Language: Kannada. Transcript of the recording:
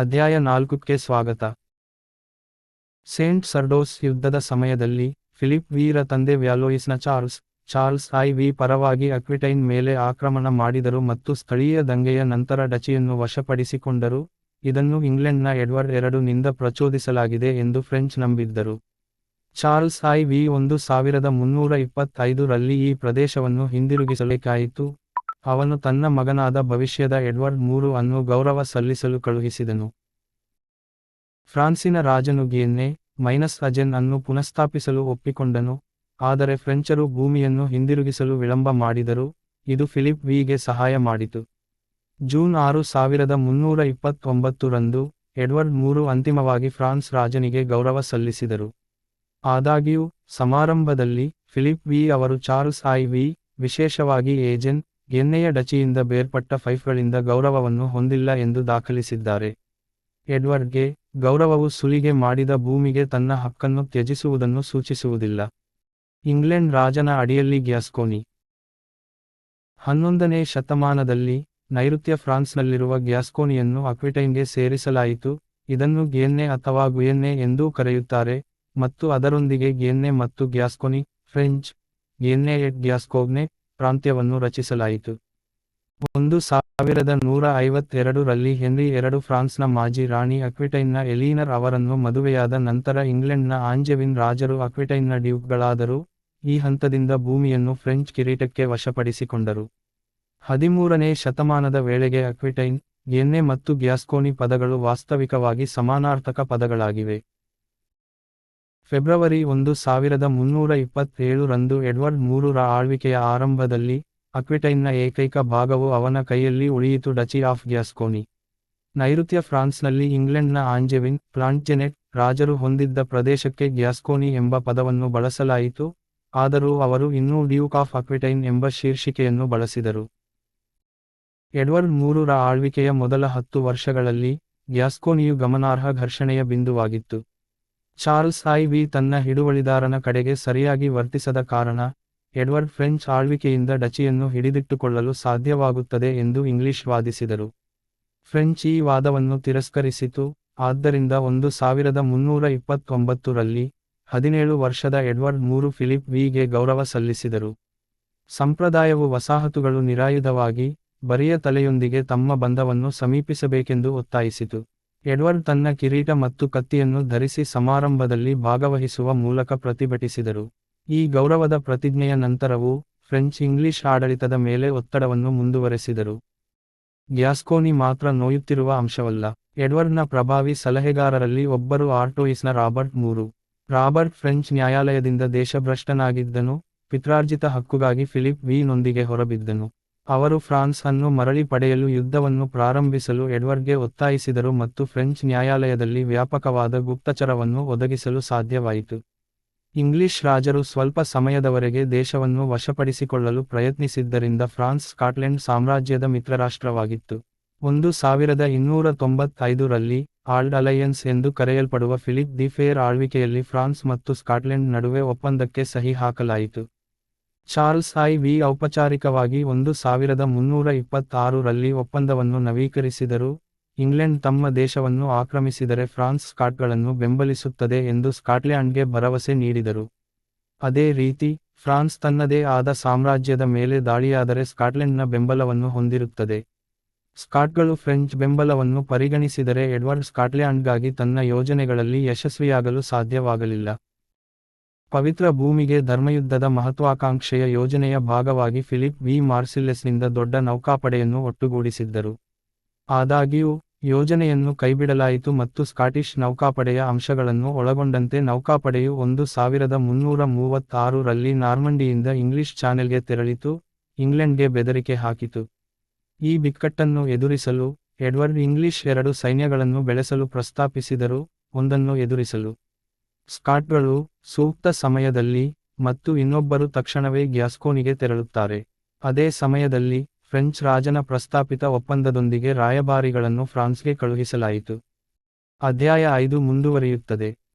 ಅಧ್ಯಾಯ ನಾಲ್ಕಕ್ಕೆ ಸ್ವಾಗತ. ಸೇಂಟ್ ಸರ್ಡೋಸ್ ಯುದ್ಧದ ಸಮಯದಲ್ಲಿ ಫಿಲಿಪ್ ವೀರ ತಂದೆ ವ್ಯಾಲೋಯಿಸ್ನ ಚಾರ್ಲ್ಸ್ ಚಾರ್ಲ್ಸ್ ಐ ವಿ ಪರವಾಗಿ ಅಕ್ವಿಟೈನ್ ಮೇಲೆ ಆಕ್ರಮಣ ಮಾಡಿದರು ಮತ್ತು ಸ್ಥಳೀಯ ದಂಗೆಯ ನಂತರ ಡಚಿಯನ್ನು ವಶಪಡಿಸಿಕೊಂಡರು. ಇದನ್ನು ಇಂಗ್ಲೆಂಡ್ನ ಎಡ್ವರ್ಡ್ ಎರಡು ನಿಂದ ಪ್ರಚೋದಿಸಲಾಗಿದೆ ಎಂದು ಫ್ರೆಂಚ್ ನಂಬಿದ್ದರು. ಚಾರ್ಲ್ಸ್ ಐ ವಿ ಒಂದು ಸಾವಿರದ ಮುನ್ನೂರ ಇಪ್ಪತ್ತೈದು ರಲ್ಲಿ ಈ ಪ್ರದೇಶವನ್ನು ಹಿಂದಿರುಗಿಸಬೇಕಾಯಿತು. ಅವನು ತನ್ನ ಮಗನಾದ ಭವಿಷ್ಯದ ಎಡ್ವರ್ಡ್ ಮೂರು ಅನ್ನು ಗೌರವ ಸಲ್ಲಿಸಲು ಕಳುಹಿಸಿದನು. ಫ್ರಾನ್ಸಿನ ರಾಜನು ಗಿಯನ್ನೆ ಮೈನಸ್ ಅಜೆನ್ ಅನ್ನು ಪುನಃಸ್ಥಾಪಿಸಲು ಒಪ್ಪಿಕೊಂಡನು, ಆದರೆ ಫ್ರೆಂಚರು ಭೂಮಿಯನ್ನು ಹಿಂದಿರುಗಿಸಲು ವಿಳಂಬ ಮಾಡಿದರು, ಇದು ಫಿಲಿಪ್ ವಿಗೆ ಸಹಾಯ ಮಾಡಿತು. ಜೂನ್ ಆರು ಸಾವಿರದ ಮುನ್ನೂರ ಇಪ್ಪತ್ತೊಂಬತ್ತರಂದು ಎಡ್ವರ್ಡ್ ಮೂರು ಅಂತಿಮವಾಗಿ ಫ್ರಾನ್ಸ್ ರಾಜನಿಗೆ ಗೌರವ ಸಲ್ಲಿಸಿದರು. ಆದಾಗ್ಯೂ, ಸಮಾರಂಭದಲ್ಲಿ ಫಿಲಿಪ್ ವಿ ಅವರು ಚಾರ್ಲ್ಸ್ ಐ ವಿ, ವಿಶೇಷವಾಗಿ ಏಜೆನ್ ಎಣ್ಣೆಯ ಡಚಿಯಿಂದ ಬೇರ್ಪಟ್ಟ ಫೈಫ್ಗಳಿಂದ ಗೌರವವನ್ನು ಹೊಂದಿಲ್ಲ ಎಂದು ದಾಖಲಿಸಿದ್ದಾರೆ. ಎಡ್ವರ್ಡ್ಗೆ ಗೌರವವು ಸುಲಿಗೆ ಮಾಡಿದ ಭೂಮಿಗೆ ತನ್ನ ಹಕ್ಕನ್ನು ತ್ಯಜಿಸುವುದನ್ನು ಸೂಚಿಸುವುದಿಲ್ಲ. ಇಂಗ್ಲೆಂಡ್ ರಾಜನ ಅಡಿಯಲ್ಲಿ ಗ್ಯಾಸ್ಕೋನಿ. ಹನ್ನೊಂದನೇ ಶತಮಾನದಲ್ಲಿ ನೈಋತ್ಯ ಫ್ರಾನ್ಸ್ನಲ್ಲಿರುವ ಗ್ಯಾಸ್ಕೋನಿಯನ್ನು ಅಕ್ವಿಟೈನ್ಗೆ ಸೇರಿಸಲಾಯಿತು. ಇದನ್ನು ಗೇನ್ನೆ ಅಥವಾ ಗುಯೆನ್ನೆ ಎಂದೂ ಕರೆಯುತ್ತಾರೆ ಮತ್ತು ಅದರೊಂದಿಗೆ ಗೇನ್ನೆ ಮತ್ತು ಗ್ಯಾಸ್ಕೋನಿ, ಫ್ರೆಂಚ್ ಗಿಯನ್ನೆ ಎಟ್ ಗ್ಯಾಸ್ಕೋಗ್ನೆ ಪ್ರಾಂತ್ಯವನ್ನು ರಚಿಸಲಾಯಿತು. ಒಂದು ಸಾವಿರದ ನೂರ ಐವತ್ತೆರಡು ರಲ್ಲಿ ಹೆನ್ರಿ ಎರಡು ಫ್ರಾನ್ಸ್ನ ಮಾಜಿ ರಾಣಿ ಅಕ್ವಿಟೈನ್ನ ಎಲೀನರ್ ಅವರನ್ನು ಮದುವೆಯಾದ ನಂತರ ಇಂಗ್ಲೆಂಡ್ನ ಆಂಜೆವಿನ್ ರಾಜರು ಅಕ್ವಿಟೈನ್ನ ಡ್ಯೂಕ್ಗಳಾದರು. ಈ ಹಂತದಿಂದ ಭೂಮಿಯನ್ನು ಫ್ರೆಂಚ್ ಕಿರೀಟಕ್ಕೆ ವಶಪಡಿಸಿಕೊಂಡರು. ಹದಿಮೂರನೇ ಶತಮಾನದ ವೇಳೆಗೆ ಅಕ್ವಿಟೈನ್ ಎನ್ನೆ ಮತ್ತು ಗ್ಯಾಸ್ಕೋನಿ ಪದಗಳು ವಾಸ್ತವಿಕವಾಗಿ ಸಮಾನಾರ್ಥಕ ಪದಗಳಾಗಿವೆ. ಫೆಬ್ರವರಿ ಒಂದು ಸಾವಿರದ ಮುನ್ನೂರ ಇಪ್ಪತ್ತೇಳು ರಂದು ಎಡ್ವರ್ಡ್ ಮೂರರ ಆಳ್ವಿಕೆಯ ಆರಂಭದಲ್ಲಿ ಅಕ್ವಿಟೈನ್ನ ಏಕೈಕ ಭಾಗವು ಅವನ ಕೈಯಲ್ಲಿ ಉಳಿಯಿತು ಡಚಿ ಆಫ್ ಗ್ಯಾಸ್ಕೋನಿ. ನೈಋತ್ಯ ಫ್ರಾನ್ಸ್ನಲ್ಲಿ ಇಂಗ್ಲೆಂಡ್ನ ಆಂಜೆವಿನ್ ಪ್ಲಾಂಟ್ಜೆನೆಟ್ ರಾಜರು ಹೊಂದಿದ್ದ ಪ್ರದೇಶಕ್ಕೆ ಗ್ಯಾಸ್ಕೋನಿ ಎಂಬ ಪದವನ್ನು ಬಳಸಲಾಯಿತು, ಆದರೂ ಅವರು ಇನ್ನೂ ಡ್ಯೂಕ್ ಆಫ್ ಅಕ್ವಿಟೈನ್ ಎಂಬ ಶೀರ್ಷಿಕೆಯನ್ನು ಬಳಸಿದರು. ಎಡ್ವರ್ಡ್ ಮೂರರ ಆಳ್ವಿಕೆಯ ಮೊದಲ ಹತ್ತು ವರ್ಷಗಳಲ್ಲಿ ಗ್ಯಾಸ್ಕೋನಿಯು ಗಮನಾರ್ಹ ಘರ್ಷಣೆಯ ಬಿಂದುವಾಗಿತ್ತು. ಚಾರ್ಲ್ಸ್ ಐ ವಿ ತನ್ನ ಹಿಡುವಳಿದಾರನ ಕಡೆಗೆ ಸರಿಯಾಗಿ ವರ್ತಿಸದ ಕಾರಣ, ಎಡ್ವರ್ಡ್ ಫ್ರೆಂಚ್ ಆಳ್ವಿಕೆಯಿಂದ ಡಚಿಯನ್ನು ಹಿಡಿದಿಟ್ಟುಕೊಳ್ಳಲು ಸಾಧ್ಯವಾಗುತ್ತದೆ ಎಂದು ಇಂಗ್ಲಿಷ್ ವಾದಿಸಿದರು. ಫ್ರೆಂಚ್ ಈ ವಾದವನ್ನು ತಿರಸ್ಕರಿಸಿತು, ಆದ್ದರಿಂದ ಒಂದು ಸಾವಿರದ ಮುನ್ನೂರ ಇಪ್ಪತ್ತೊಂಬತ್ತು ರಲ್ಲಿ ಹದಿನೇಳು ವರ್ಷದ ಎಡ್ವರ್ಡ್ ಮೂರು ಫಿಲಿಪ್ ವಿಗೆ ಗೌರವ ಸಲ್ಲಿಸಿದರು. ಸಂಪ್ರದಾಯವು ವಸಾಹತುಗಳು ನಿರಾಯುಧವಾಗಿ, ಬರಿಯ ತಲೆಯೊಂದಿಗೆ ತಮ್ಮ ಬಂಧವನ್ನು ಸಮೀಪಿಸಬೇಕೆಂದು ಒತ್ತಾಯಿಸಿತು. ಎಡ್ವರ್ಡ್ ತನ್ನ ಕಿರೀಟ ಮತ್ತು ಕತ್ತಿಯನ್ನು ಧರಿಸಿ ಸಮಾರಂಭದಲ್ಲಿ ಭಾಗವಹಿಸುವ ಮೂಲಕ ಪ್ರತಿಭಟಿಸಿದರು. ಈ ಗೌರವದ ಪ್ರತಿಜ್ಞೆಯ ನಂತರವೂ ಫ್ರೆಂಚ್ ಇಂಗ್ಲಿಷ್ ಆಡಳಿತದ ಮೇಲೆ ಒತ್ತಡವನ್ನು ಮುಂದುವರೆಸಿದರು. ಗ್ಯಾಸ್ಕೋನಿ ಮಾತ್ರ ನೋಯುತ್ತಿರುವ ಅಂಶವಲ್ಲ. ಎಡ್ವರ್ಡ್ನ ಪ್ರಭಾವಿ ಸಲಹೆಗಾರರಲ್ಲಿ ಒಬ್ಬರು ಆರ್ಟೋಯಿಸ್ನ ರಾಬರ್ಟ್ ಮೂರು. ರಾಬರ್ಟ್ ಫ್ರೆಂಚ್ ನ್ಯಾಯಾಲಯದಿಂದ ದೇಶಭ್ರಷ್ಟನಾಗಿದ್ದನು. ಪಿತ್ರಾರ್ಜಿತ ಹಕ್ಕುಗಾಗಿ ಫಿಲಿಪ್ ವಿ ನೊಂದಿಗೆ ಹೊರಬಿದ್ದನು. ಅವರು ಫ್ರಾನ್ಸ್ ಅನ್ನು ಮರಳಿ ಪಡೆಯಲು ಯುದ್ಧವನ್ನು ಪ್ರಾರಂಭಿಸಲು ಎಡ್ವರ್ಡ್ಗೆ ಒತ್ತಾಯಿಸಿದರು ಮತ್ತು ಫ್ರೆಂಚ್ ನ್ಯಾಯಾಲಯದಲ್ಲಿ ವ್ಯಾಪಕವಾದ ಗುಪ್ತಚರವನ್ನು ಒದಗಿಸಲು ಸಾಧ್ಯವಾಯಿತು. ಇಂಗ್ಲಿಷ್ ರಾಜರು ಸ್ವಲ್ಪ ಸಮಯದವರೆಗೆ ದೇಶವನ್ನು ವಶಪಡಿಸಿಕೊಳ್ಳಲು ಪ್ರಯತ್ನಿಸಿದ್ದರಿಂದ ಫ್ರಾನ್ಸ್ ಸ್ಕಾಟ್ಲೆಂಡ್ ಸಾಮ್ರಾಜ್ಯದ ಮಿತ್ರರಾಷ್ಟ್ರವಾಗಿತ್ತು. ಒಂದು ಸಾವಿರದ ಇನ್ನೂರ ತೊಂಬತ್ತೈದು ರಲ್ಲಿ ಆಲ್ಡ್ ಅಲಯನ್ಸ್ ಎಂದು ಕರೆಯಲ್ಪಡುವ ಫಿಲಿಪ್ ದಿ ಫೇರ್ ಆಳ್ವಿಕೆಯಲ್ಲಿ ಫ್ರಾನ್ಸ್ ಮತ್ತು ಸ್ಕಾಟ್ಲೆಂಡ್ ನಡುವೆ ಒಪ್ಪಂದಕ್ಕೆ ಸಹಿ ಹಾಕಲಾಯಿತು. ಚಾರ್ಲ್ಸ್ ಐ ವಿ ಔಪಚಾರಿಕವಾಗಿ ಒಂದು ಸಾವಿರದ ಮುನ್ನೂರ ಇಪ್ಪತ್ತಾರು ರಲ್ಲಿ ಒಪ್ಪಂದವನ್ನು ನವೀಕರಿಸಿದರು. ಇಂಗ್ಲೆಂಡ್ ತಮ್ಮ ದೇಶವನ್ನು ಆಕ್ರಮಿಸಿದರೆ ಫ್ರಾನ್ಸ್ ಸ್ಕಾಟ್ಗಳನ್ನು ಬೆಂಬಲಿಸುತ್ತದೆ ಎಂದು ಸ್ಕಾಟ್ಲ್ಯಾಂಡ್ಗೆ ಭರವಸೆ ನೀಡಿದರು. ಅದೇ ರೀತಿ, ಫ್ರಾನ್ಸ್ ತನ್ನದೇ ಆದ ಸಾಮ್ರಾಜ್ಯದ ಮೇಲೆ ದಾಳಿಯಾದರೆ ಸ್ಕಾಟ್ಲೆಂಡ್ನ ಬೆಂಬಲವನ್ನು ಹೊಂದಿರುತ್ತದೆ. ಸ್ಕಾಟ್ಗಳು ಫ್ರೆಂಚ್ ಬೆಂಬಲವನ್ನು ಪರಿಗಣಿಸಿದರೆ ಎಡ್ವರ್ಡ್ ಸ್ಕಾಟ್ಲ್ಯಾಂಡ್ಗಾಗಿ ತನ್ನ ಯೋಜನೆಗಳಲ್ಲಿ ಯಶಸ್ವಿಯಾಗಲು ಸಾಧ್ಯವಾಗಲಿಲ್ಲ. ಪವಿತ್ರ ಭೂಮಿಗೆ ಧರ್ಮಯುದ್ಧದ ಮಹತ್ವಾಕಾಂಕ್ಷೆಯ ಯೋಜನೆಯ ಭಾಗವಾಗಿ ಫಿಲಿಪ್ ವಿ. ಮಾರ್ಸಿಲ್ಲೆಸ್ನಿಂದ ದೊಡ್ಡ ನೌಕಾಪಡೆಯನ್ನು ಒಟ್ಟುಗೂಡಿಸಿದ್ದರು. ಆದಾಗ್ಯೂ, ಯೋಜನೆಯನ್ನು ಕೈಬಿಡಲಾಯಿತು ಮತ್ತು ಸ್ಕಾಟಿಷ್ ನೌಕಾಪಡೆಯ ಅಂಶಗಳನ್ನು ಒಳಗೊಂಡಂತೆ ನೌಕಾಪಡೆಯು ಒಂದು ಸಾವಿರದ ಮುನ್ನೂರ ಮೂವತ್ತಾರು ರಲ್ಲಿ ನಾರ್ಮಂಡಿಯಿಂದ ಇಂಗ್ಲಿಷ್ ಚಾನೆಲ್ಗೆ ತೆರಳಿತು, ಇಂಗ್ಲೆಂಡ್ಗೆ ಬೆದರಿಕೆ ಹಾಕಿತು. ಈ ಬಿಕ್ಕಟ್ಟನ್ನು ಎದುರಿಸಲು ಎಡ್ವರ್ಡ್ ಇಂಗ್ಲಿಷ್ ಎರಡು ಸೈನ್ಯಗಳನ್ನು ಬೆಳೆಸಲು ಪ್ರಸ್ತಾಪಿಸಿದರು, ಒಂದನ್ನು ಎದುರಿಸಲು. ಸ್ಕಾಟ್ಗಳು ಸೂಕ್ತ ಸಮಯದಲ್ಲಿ ಮತ್ತು ಇನ್ನೊಬ್ಬರು ತಕ್ಷಣವೇ ಗ್ಯಾಸ್ಕೋನಿಗೆ ತೆರಳುತ್ತಾರೆ. ಅದೇ ಸಮಯದಲ್ಲಿ ಫ್ರೆಂಚ್ ರಾಜನ ಪ್ರಸ್ತಾಪಿತ ಒಪ್ಪಂದದೊಂದಿಗೆ ರಾಯಭಾರಿಗಳನ್ನು ಫ್ರಾನ್ಸ್ಗೆ ಕಳುಹಿಸಲಾಯಿತು. ಅಧ್ಯಾಯ ಐದು ಮುಂದುವರಿಯುತ್ತದೆ.